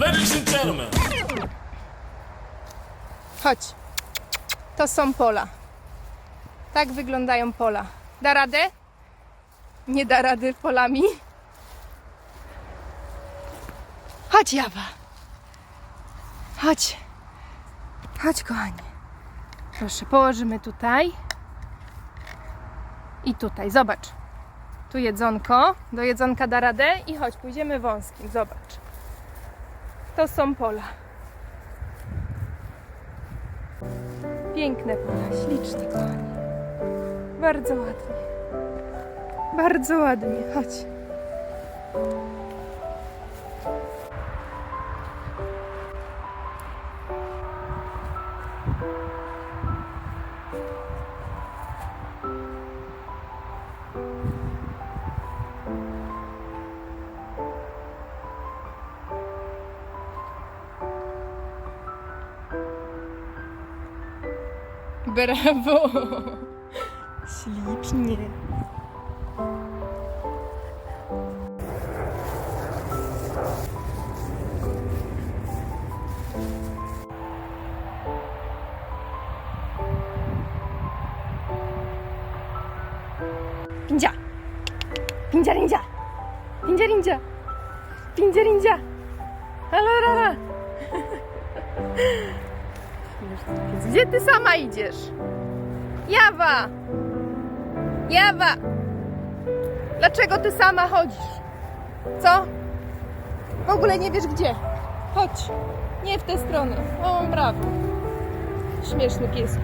Ladies and gentlemen, Chodź. To są pola. Tak wyglądają pola. Da radę? Nie da rady polami. Chodź, Jawa. Chodź. Chodź, kochanie. Proszę, położymy tutaj. I tutaj, zobacz. Tu jedzonko. Do jedzonka da radę. I chodź, pójdziemy wąskim. Zobacz. To są pola. Piękne pola, ślicznie, kochani. Bardzo ładnie. Bardzo ładnie, chodź. Bravo! Sleeping. 빙자! 빙자, 빙자! 빙자, 빙자! 빙자, 빙자! 알로라라! Gdzie ty sama idziesz? Jawa! Jawa! Dlaczego ty sama chodzisz? Co? W ogóle nie wiesz gdzie? Chodź. Nie w tę stronę. O, brawo. Śmieszny piesku.